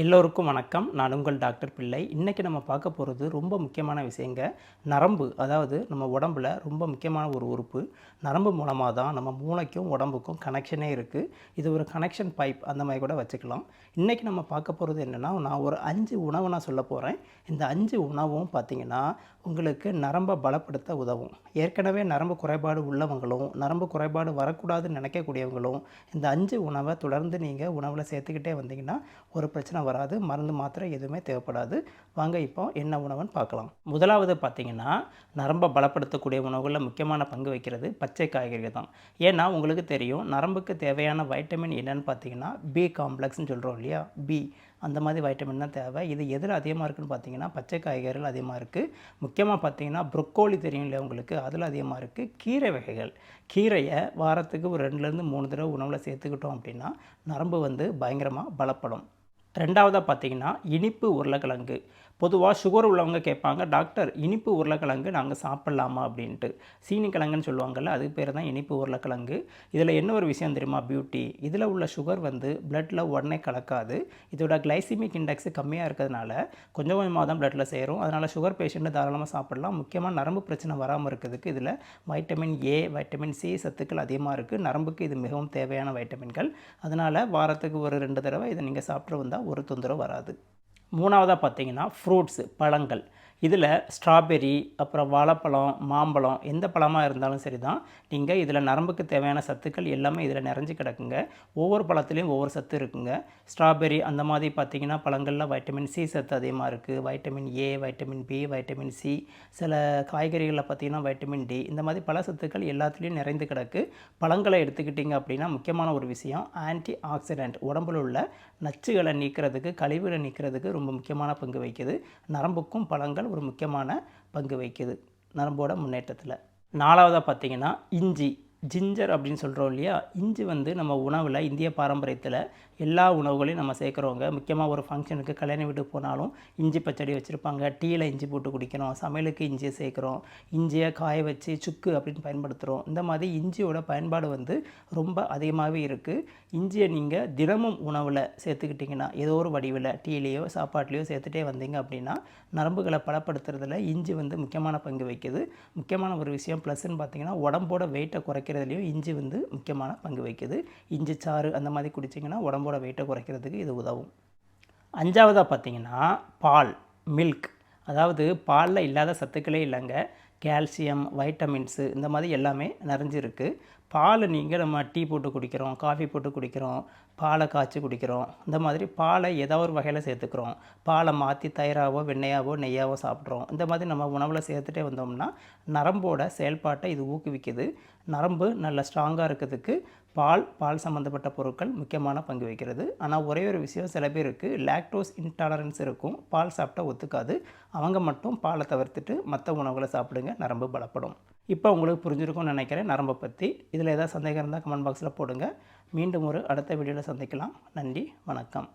எல்லோருக்கும் வணக்கம். நான் உங்கள் டாக்டர் பிள்ளை. இன்றைக்கி நம்ம பார்க்க போகிறது ரொம்ப முக்கியமான விஷயங்க. நரம்பு அதாவது நம்ம உடம்புல ரொம்ப முக்கியமான ஒரு உறுப்பு. நரம்பு மூலமாக தான் நம்ம மூளைக்கும் உடம்புக்கும் கனெக்ஷனே இருக்குது இது ஒரு கனெக்ஷன் பைப் அந்த மாதிரி கூட வச்சுக்கலாம். இன்றைக்கி நம்ம பார்க்க போகிறது என்னென்னா நான் ஒரு அஞ்சு உணவு நான் சொல்ல போகிறேன் இந்த அஞ்சு உணவும் பார்த்திங்கன்னா உங்களுக்கு நரம்பை பலப்படுத்த உதவும். ஏற்கனவே நரம்பு குறைபாடு உள்ளவங்களும் நரம்பு குறைபாடு வரக்கூடாதுன்னு நினைக்கக்கூடியவங்களும் இந்த அஞ்சு உணவை தொடர்ந்து நீங்கள் உணவில் சேர்த்துக்கிட்டே வந்தீங்கன்னா ஒரு பிரச்சனை வராது மருந்து மாத்திரை எதுவுமே தேவைப்படாது. வாங்க இப்போ என்ன உணவுன்னு பார்க்கலாம். முதலாவது பார்த்தீங்கன்னா நரம்பை பலப்படுத்தக்கூடிய உணவுகளில் முக்கியமான பங்கு வைக்கிறது பச்சை காய்கறிகள் தான். ஏன்னா உங்களுக்கு தெரியும் நரம்புக்கு தேவையான வைட்டமின் என்னன்னு பார்த்தீங்கன்னா பி காம்ப்ளெக்ஸ்னு சொல்கிறோம் இல்லையா? பி அந்த மாதிரி வைட்டமின் தான் தேவை. இது எதில் அதிகமாக இருக்குன்னு பார்த்தீங்கன்னா பச்சை காய்கறிகள் அதிகமாக இருக்குது முக்கியமாக பார்த்தீங்கன்னா ப்ரொக்கோலி தெரியும் இல்லையா உங்களுக்கு? அதில் அதிகமாக இருக்குது கீரை வகைகள். கீரையை வாரத்துக்கு ஒரு ரெண்டுலேருந்து மூணு தடவை உணவில் சேர்த்துக்கிட்டோம் அப்படின்னா நரம்பு வந்து பயங்கரமாக பலப்படும். ரெண்டாவதாக பார்த்தீங்கன்னா இனிப்பு உருளைக்கிழங்கு. பொதுவாக சுகர் உள்ளவங்க கேட்பாங்க டாக்டர் இனிப்பு உருளைக்கிழங்கு நாங்கள் சாப்பிட்லாமா? அப்படின்ட்டு. சீனிக்கிழங்குன்னு சொல்லுவாங்கள்ல அது பேர் தான் இனிப்பு உருளைக்கிழங்கு. இதில் என்ன ஒரு விஷயம் தெரியுமா? பியூட்டி இதில் உள்ள சுகர் வந்து பிளட்டில் உடனே கலக்காது. இதோட கிளைசிமிக் இண்டெக்ஸ் கம்மியாக இருக்கிறதுனால கொஞ்சம் கொஞ்சமாக தான் பிளட்டில் சேரும். அதனால் சுகர் பேஷண்ட்டு தாராளமாக சாப்பிடலாம். முக்கியமாக நரம்பு பிரச்சனை வராமல் இருக்கிறதுக்கு இதில் வைட்டமின் ஏ வைட்டமின் சி சத்துக்கள் அதிகமாக இருக்குது நரம்புக்கு இது மிகவும் தேவையான வைட்டமின்கள் அதனால் வாரத்துக்கு ஒரு ரெண்டு தடவை இதை நீங்கள் சாப்பிட்டு வந்தால் ஒரு தொந்தரவு வராது. மூணாவதாக பார்த்தீங்கன்னா ஃப்ரூட்ஸு பழங்கள். இதில் ஸ்ட்ராபெரி அப்புறம் வாழைப்பழம் மாம்பழம் எந்த பழமாக இருந்தாலும் சரி தான் நீங்கள் இதில் நரம்புக்கு தேவையான சத்துக்கள் எல்லாமே இதில் நிறைஞ்சு கிடக்குங்க. ஒவ்வொரு பழத்துலேயும் ஒவ்வொரு சத்து இருக்குங்க. ஸ்ட்ராபெரி அந்த மாதிரி பார்த்தீங்கன்னா பழங்களில் வைட்டமின் சி சத்து அதிகமாக இருக்குது vitamin A vitamin B vitamin C. சில காய்கறிகளில் பார்த்தீங்கன்னா வைட்டமின் டி. இந்த மாதிரி பல சத்துக்கள் எல்லாத்துலேயும் நிறைந்து கிடக்கு. பழங்களை எடுத்துக்கிட்டிங்க அப்படின்னா முக்கியமான ஒரு விஷயம் ஆன்டி ஆக்சிடென்ட் உடம்புல உள்ள நச்சுகளை நீக்கிறதுக்கு கழிவுகளை நீக்கிறதுக்கு ரொம்ப முக்கியமான பங்கு வகிக்குது. நரம்புக்கும் பழங்கள் ஒரு முக்கியமான பங்கு வகிக்குது நரம்போட முன்னேற்றத்தில். நாலாவதாக பார்த்தீங்கன்னா இஞ்சி. ஜிஞ்சர் அப்படின்னு சொல்கிறோம் இல்லையா? இஞ்சி வந்து நம்ம உணவில் இந்திய பாரம்பரியத்தில் எல்லா உணவுகளையும் நம்ம சேர்க்குறோங்க முக்கியமாக ஒரு ஃபங்க்ஷனுக்கு கல்யாண வீட்டுக்கு போனாலும் இஞ்சி பச்சடி வச்சுருப்பாங்க. டீயில் இஞ்சி போட்டு குடிக்கிறோம் சமையலுக்கு இஞ்சியை சேர்க்குறோம். இஞ்சியை காய வச்சு சுக்கு அப்படின்னு பயன்படுத்துகிறோம் இந்த மாதிரி இஞ்சியோட பயன்பாடு வந்து ரொம்ப அதிகமாகவே இருக்குது இஞ்சியை நீங்கள் தினமும் உணவில் சேர்த்துக்கிட்டிங்கன்னா ஏதோ ஒரு வடிவில் டீலேயோ சாப்பாட்லேயோ சேர்த்துட்டே வந்தீங்க அப்படின்னா நரம்புகளை பலப்படுத்துறதுல இஞ்சி வந்து முக்கியமான பங்கு வைக்குது முக்கியமான ஒரு விஷயம் ப்ளஸ்ன்னு பார்த்தீங்கன்னா உடம்போட வெயிட்டை குறைக்க குறைக்கிறதுலையும் இஞ்சி வந்து முக்கியமான பங்கு வைக்குது இஞ்சி சாறு அந்த மாதிரி குடிச்சிங்கன்னா உடம்போட வெயிட்டை குறைக்கிறதுக்கு இது உதவும். அஞ்சாவதாக பார்த்தீங்கன்னா பால் மில்க் அதாவது பாலில் இல்லாத சத்துக்களே இல்லைங்க. கால்சியம் வைட்டமின்ஸு இந்த மாதிரி எல்லாமே நிறைஞ்சிருக்கு. பால் நீங்கள் நம்ம டீ போட்டு குடிக்கிறோம் காஃபி போட்டு குடிக்கிறோம் பாலை காய்ச்சி குடிக்கிறோம். இந்த மாதிரி பாலை ஏதோ ஒரு வகையில் சேர்த்துக்கிறோம். பாலை மாற்றி தயிராகவோ வெண்ணையாவோ நெய்யாவோ சாப்பிட்றோம். இந்த மாதிரி நம்ம உணவில் சேர்த்துட்டே வந்தோம்னா நரம்போட செயல்பாட்டை இது ஊக்குவிக்குது. நரம்பு நல்ல ஸ்ட்ராங்காக இருக்கிறதுக்கு பால் பால் சம்மந்தப்பட்ட பொருட்கள் முக்கியமான பங்கு வகிக்கிறது. ஆனால் ஒரே ஒரு விஷயம் சில பேருக்கு லாக்டோஸ் இன்டாலரன்ஸ் இருக்கும். பால் சாப்பிட்டா ஒத்துக்காது. அவங்க மட்டும் பாலை தவிர்த்துட்டு மற்ற உணவுகளை சாப்பிடுங்க. நரம்பு பலப்படும். இப்போ உங்களுக்கு புரிஞ்சிருக்கும்னு நினைக்கிறேன். நரம்பை பற்றி இதில் ஏதாவது சந்தேகம் இருந்தால் கமெண்ட் பாக்ஸில் போடுங்க. மீண்டும் ஒரு அடுத்த வீடியோவில் சந்திக்கலாம். நன்றி. வணக்கம்.